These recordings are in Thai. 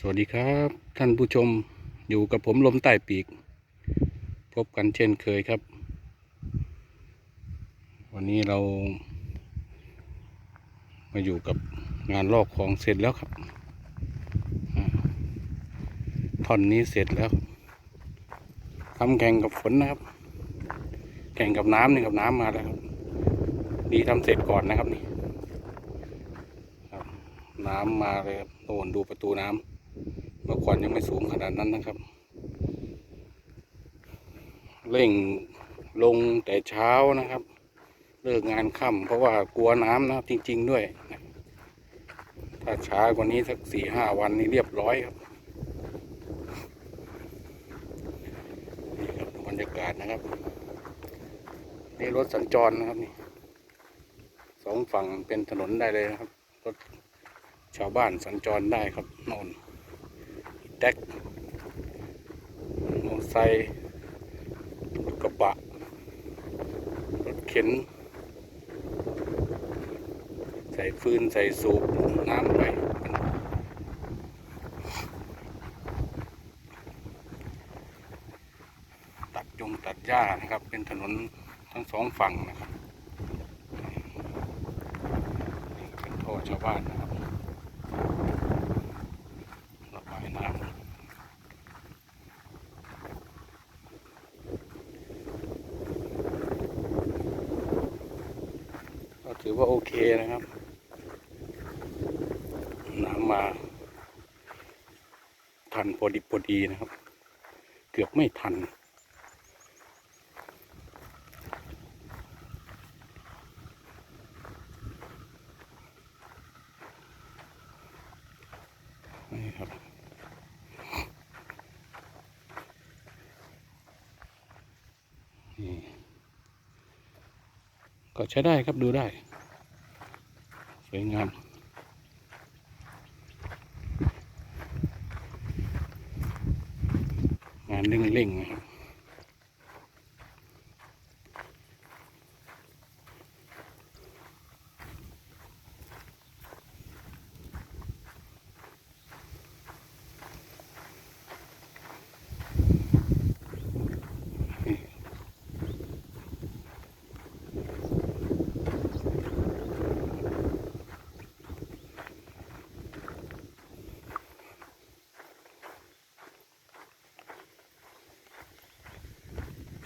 สวัสดีครับ ท่านผู้ชมอยู่กับผมลมใต้ปีก พบกันเช่นเคยครับ วันนี้เรา มาอยู่กับงานลอกของเสร็จแล้วครับอ่าท่อนนี้เสร็จแล้วทำแข่งกับฝนนะครับ แข่งกับน้ำนี่กับน้ำมาแล้วครับดีทำเสร็จก่อนนะครับนี่น้ำมาเลยครับโน่นดูประตูน้ำ เมื่อก่อนยังไม่สูงขนาดนั้นนะครับ เร่งลงแต่เช้านะครับ เลิกงานค่ำเพราะว่ากลัวน้ำนะจริง ๆ ด้วย ถ้าช้ากว่านี้สักสี่ห้าวันนี้เรียบร้อยครับนี่ครับบรรยากาศนะครับนี่รถสัญจรนะครับนี่สองฝั่งเป็นถนนได้เลยนะครับ รถชาวบ้านสัญจรได้ครับโน่น แดกมอเตอร์ไซค์รถกระบะ รถเข็น ใส่ฟืน ใส่สูบน้ำไปตัดยงตัดหญ้านะครับ เป็นถนนทั้งสองฝั่งนะครับนี่เป็นท่อชาวบ้านนะครับระบายน้ำ ก็ ถือว่าโอเคนะครับ น้ำมาทันพอดีพอดีนะครับ เกือบไม่ทันนี่ครับนี่ก็ใช้ได้ครับดูได้ สวยงามงานเร่งๆนะครับ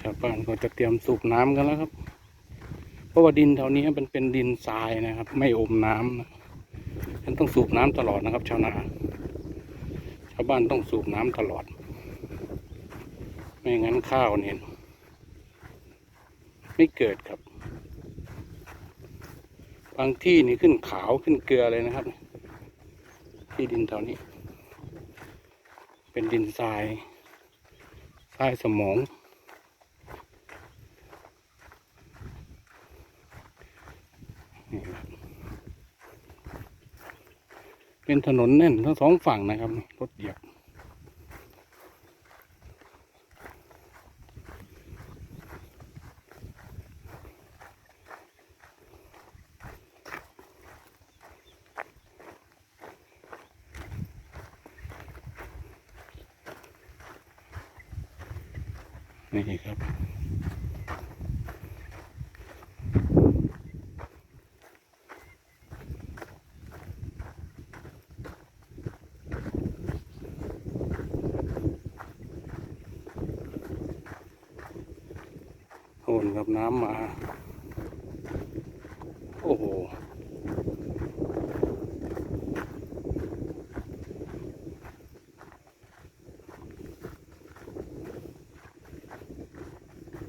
ชาวบ้านก็จะเตรียมสูบน้ำกันแล้วครับ เพราะว่าดินแถวนี้มันเป็นดินทรายนะครับ ไม่อมน้ำนะฉันต้องสูบน้ำตลอดนะครับ ชาวนาชาวบ้านต้องสูบน้ำตลอด ไม่งั้นข้าวเนี่ยไม่เกิดครับ บางที่นี่ขึ้นขาวขึ้นเกลือเลยนะครับ ที่ดินแถวนี้ เป็นดินทรายทรายสมอง นี่ครับ เป็นถนนแน่นทั้งสองฝั่งนะครับรถเหยียบนี่ครับ นกับน้ำมา โอ้โห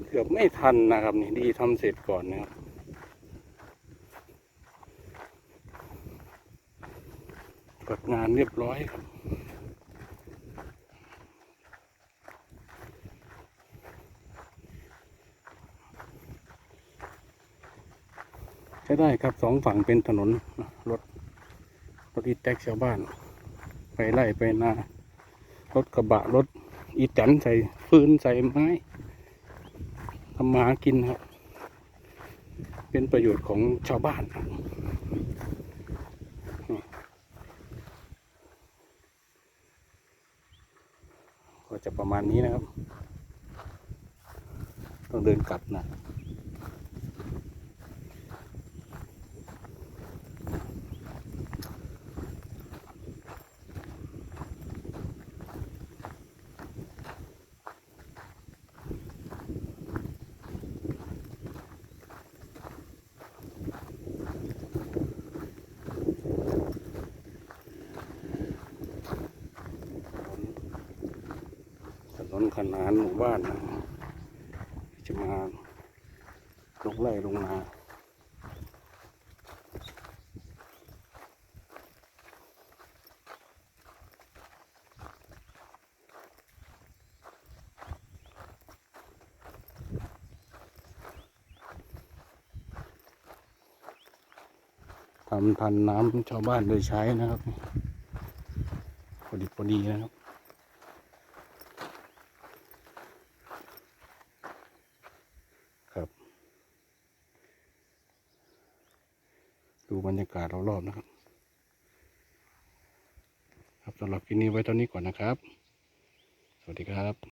เกือบไม่ทันนะครับนี่ดีทำเสร็จก่อนนะครับกดงานเรียบร้อยครับ ใช้ได้ครับสองฝั่งเป็นถนนรถรถอีแท็กชาวบ้าน ไปไล่ไปนารถกระบะรถอีแตนใส่ฟืนใส่ไม้ทำมากินครับ เป็นประโยชน์ของชาวบ้านครับก็จะประมาณนี้นะครับ ต้องเดินกลับนะ ขนานหมู่บ้านนะจะมาลงไร่ลงนาทำทันน้ำชาวบ้านโดยใช้นะครับพอดีพอดีนะครับ ดูบรรยากาศรอบๆนะครับ ครับสำหรับคลิปนี้ไว้เท่านี้ก่อนนะครับ สวัสดีครับ